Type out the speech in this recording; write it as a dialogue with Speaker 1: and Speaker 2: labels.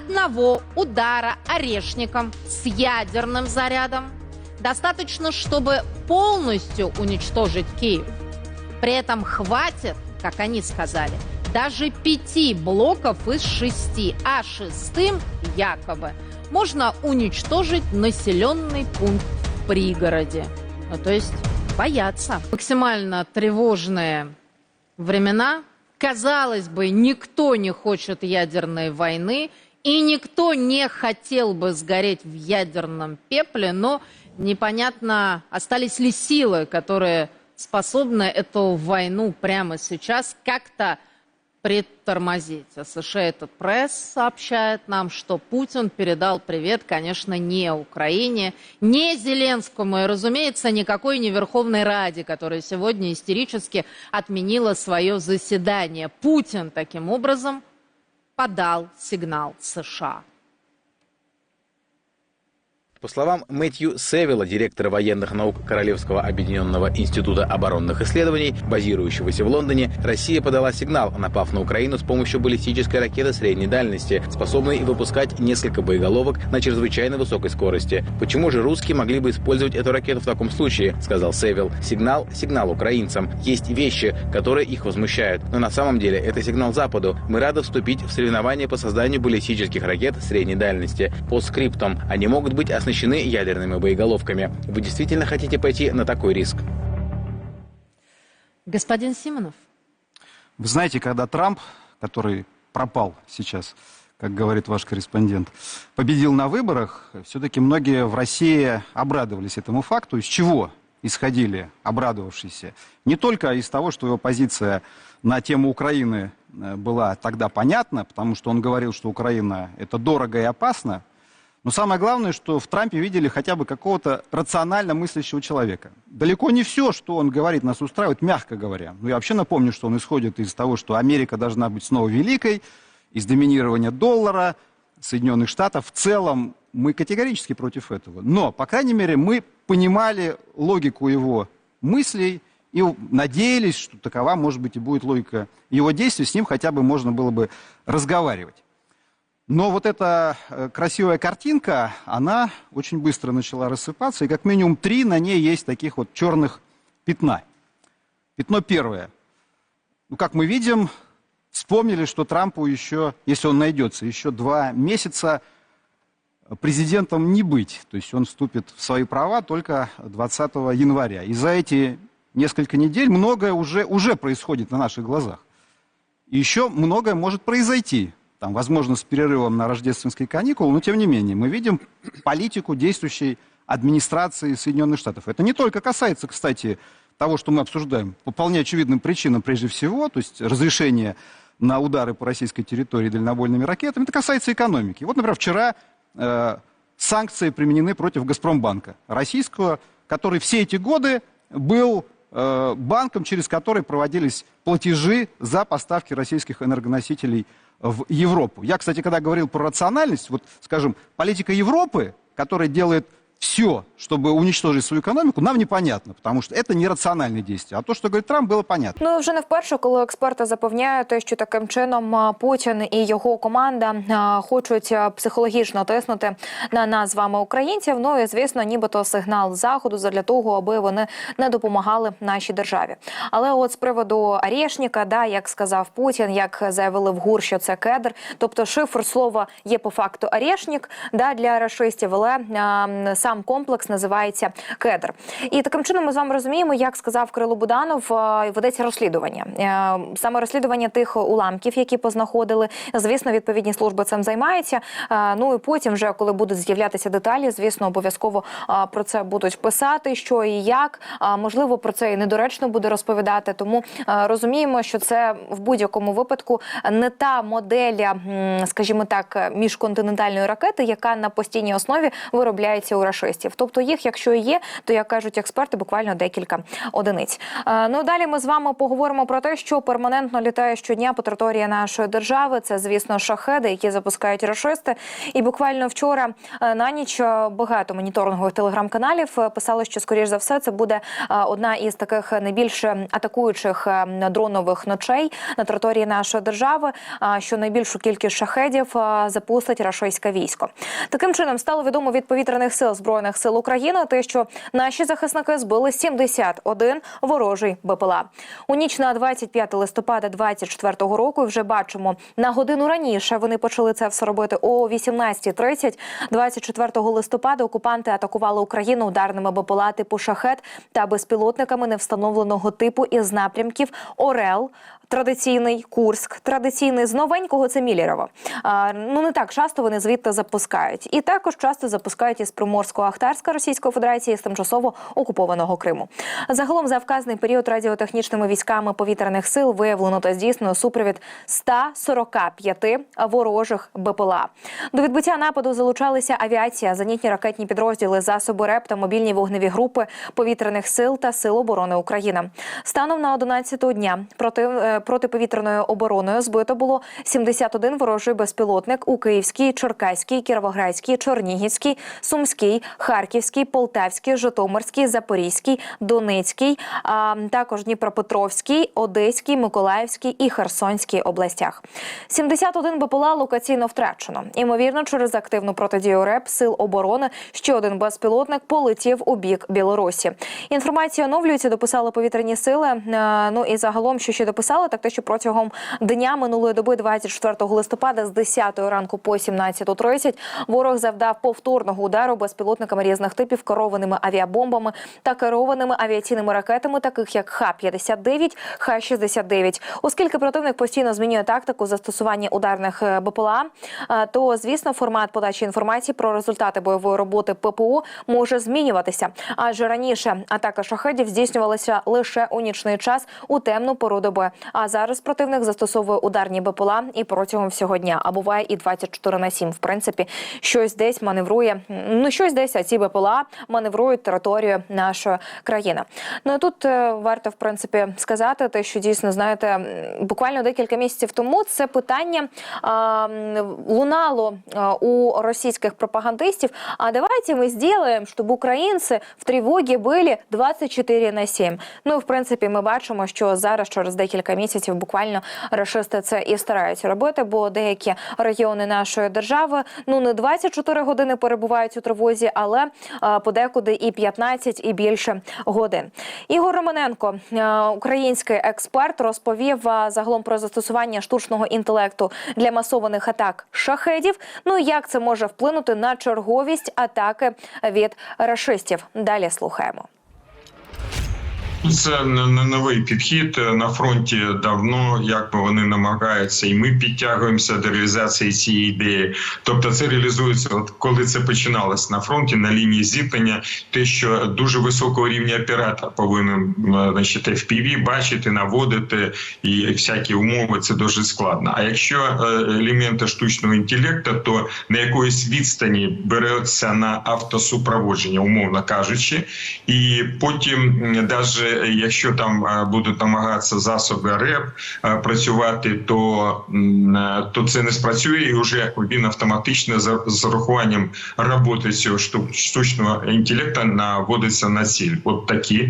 Speaker 1: одного удара орешником с ядерным зарядом достаточно, чтобы полностью уничтожить Киев. При этом хватит, как они сказали, даже пяти блоков из шести, а шестым, якобы, можно уничтожить населенный пункт в пригороде. Ну, то есть боятся. Максимально тревожные времена. Казалось бы, никто не хочет ядерной войны, и никто не хотел бы сгореть в ядерном пепле, но непонятно, остались ли силы, которые способны эту войну прямо сейчас как-то притормозить. А США этот пресс сообщает нам, что Путин передал привет, конечно, не Украине, не Зеленскому и, разумеется, никакой не Верховной Раде, которая сегодня истерически отменила свое заседание. Путин таким образом подал сигнал США.
Speaker 2: По словам Мэтью Севилла, директора военных наук Королевского объединенного института оборонных исследований, базирующегося в Лондоне, Россия подала сигнал, напав на Украину с помощью баллистической ракеты средней дальности, способной выпускать несколько боеголовок на чрезвычайно высокой скорости. Почему же русские могли бы использовать эту ракету в таком случае, сказал Севилл. Сигнал – сигнал украинцам. Есть вещи, которые их возмущают. Но на самом деле это сигнал Западу. Мы рады вступить в соревнования по созданию баллистических ракет средней дальности. По скриптам они могут быть оснащены ядерными боеголовками. Вы действительно хотите пойти на такой риск?
Speaker 1: Господин Симонов.
Speaker 3: Вы знаете, когда Трамп, который пропал сейчас, как говорит ваш корреспондент, победил на выборах, все-таки многие в России обрадовались этому факту. Из чего исходили обрадовавшиеся? Не только из того, что его позиция на тему Украины э, была тогда понятна, потому что он говорил, что Украина это дорого и опасно, но самое главное, что в Трампе видели хотя бы какого-то рационально мыслящего человека. Далеко не все, что он говорит, нас устраивает, мягко говоря. Ну, я вообще напомню, что он исходит из того, что Америка должна быть снова великой, из доминирования доллара, Соединенных Штатов. В целом мы категорически против этого. Но, по крайней мере, мы понимали логику его мыслей и надеялись, что такова, может быть, и будет логика его действий. С ним хотя бы можно было бы разговаривать. Но вот эта э, красивая картинка, она очень быстро начала рассыпаться, и как минимум три на ней есть таких вот черных пятна. Пятно первое. Ну, как мы видим, вспомнили, что Трампу еще, если он найдется, еще два месяца президентом не быть. То есть он вступит в свои права только 20 января. И за эти несколько недель многое уже, уже происходит на наших глазах. И еще многое может произойти там, возможно, с перерывом на рождественские каникулы, но тем не менее мы видим политику действующей администрации Соединенных Штатов. Это не только касается, кстати, того, что мы обсуждаем, по вполне очевидным причинам прежде всего, то есть разрешение на удары по российской территории дальнобойными ракетами, это касается экономики. Вот, например, вчера э, санкции применены против Газпромбанка, российского, который все эти годы был э, банком, через который проводились платежи за поставки российских энергоносителей в Европу. Я, кстати, когда говорил про рациональность, вот, скажем, политика Европы, которая делает все, чтобы уничтожить свою економіку, нам непонятно, тому що це нераціональне дійство. А то, що говорить Трамп, було понятно.
Speaker 4: Ну вже не вперше, коли експерти запевняють, що таким чином Путін і його команда хочуть психологічно тиснути на нас з вами українців. Ну і звісно, нібито сигнал заходу для того, аби вони не допомагали нашій державі. Але от з приводу Арєшніка, да, як сказав Путін, як заявили в ГУР, що це кедр, тобто шифр слова є по факту Арєшнік, да, для рашистів, але а, сам комплекс називається кедр. І таким чином ми з вами розуміємо, як сказав Кирило Буданов, е, ведеться розслідування. Е, Саме розслідування тих уламків, які познаходили. Звісно, відповідні служби цим займаються. Е, Ну і потім, вже коли будуть з'являтися деталі, звісно, обов'язково про це будуть писати, що і як. Можливо, про це і недоречно буде розповідати. Тому розуміємо, що це в будь-якому випадку не та модель, скажімо так, міжконтинентальної ракети, яка на постійній основі виробляється у Рашистів. Рашистів. Тобто їх, якщо є, то як кажуть експерти, буквально декілька одиниць. Е, Ну далі ми з вами поговоримо про те, що перманентно літає щодня по території нашої держави. Це звісно шахеди, які запускають рашисти. І буквально вчора е, на ніч е, багато моніторингових телеграм-каналів писали, що скоріш за все це буде одна із таких найбільш атакуючих дронових ночей на території нашої держави. Що найбільшу кількість шахедів запустить рашистське військо. Таким чином стало відомо від повітряних сил збройних сил України, те, що наші захисники збили 71 ворожий БПЛА. У ніч на 25 листопада 24 року. Вже бачимо на годину раніше. Вони почали це все робити о 18.30. 24 листопада окупанти атакували Україну ударними БПЛА типу шахет та безпілотниками невстановленого типу із напрямків Орел. Традиційний Курськ, традиційний з новенького це Мілєрово. Ну не так часто вони звідти запускають, і також часто запускають із Приморського Ахтарська Російської Федерації з тимчасово окупованого Криму. Загалом за вказаний період радіотехнічними військами повітряних сил виявлено та здійснено супровід 145 ворожих БПЛА. До відбиття нападу залучалися авіація, зенітні ракетні підрозділи, засоби РЕП та мобільні вогневі групи повітряних сил та сил оборони України. Станом на 11 дня проти е, протиповітряною обороною збито було 71 ворожий безпілотник у Київській, Черкаській, Кіровоградській, Чернігівській, Сумській, Харківській, Полтавській, Житомирській, Запорізькій, Донецькій, а також Дніпропетровській, Одеській, Миколаївській і Херсонській областях. 71 БПЛА локаційно втрачено. Імовірно, через активну протидію РЕП сил оборони ще один безпілотник полетів у бік Білорусі. Інформація оновлюється, дописали повітряні сили. Е, Ну і загалом, що ще дописали, так те, що протягом дня минулої доби, 24 листопада, з 10 ранку по 17.30 ворог завдав повторного удару безпілотниками різних типів, керованими авіабомбами та керованими авіаційними ракетами, таких як Х-59, Х-69. Оскільки противник постійно змінює тактику застосування ударних е, БПЛА, е, то звісно формат подачі інформації про результати бойової роботи ППО може змінюватися. Адже раніше атака шахедів здійснювалася лише у нічний час у темну пору доби. А зараз противник застосовує ударні БПЛА і протягом всього дня, а буває і 24 на 7. В принципі, щось десь маневрує. Ну щось десь а ці БПЛА маневрують територію нашої країни. Ну і тут е, варто в принципі сказати, те, що дійсно знаєте, буквально декілька місяців тому це питання а, лунало а, у російських пропагандистів. А давайте ми зробимо, щоб українці в тривогі були 24 на 7. Ну в принципі, ми бачимо, що зараз через декілька місяців буквально рашисти це і стараються робити, бо деякі регіони нашої держави ну не 24 години перебувають у тривозі, але подекуди і 15, і більше годин. Ігор Романенко, український експерт, розповів загалом про застосування штучного інтелекту для масованих атак шахедів. Ну як це може вплинути на черговість атаки від рашистів. Далі слухаємо.
Speaker 5: Це не новий підхід на фронті. Давно як вони намагаються, і ми підтягуємося до реалізації цієї ідеї. Тобто, це реалізується, от коли це починалось на фронті на лінії зіткнення. Те, що дуже високого рівня оператор повинен е, значить, FPV бачити, наводити і всякі умови. Це дуже складно. А якщо е, елементи штучного інтелекту, то на якоїсь відстані береться на автосупроводження, умовно кажучи, і потім навіть якщо там е, будуть намагатися засоби РЕП е, працювати, то, е, то це не спрацює, і вже він автоматично з урахуванням роботи цього штучного інтелекту наводиться на ціль. От такі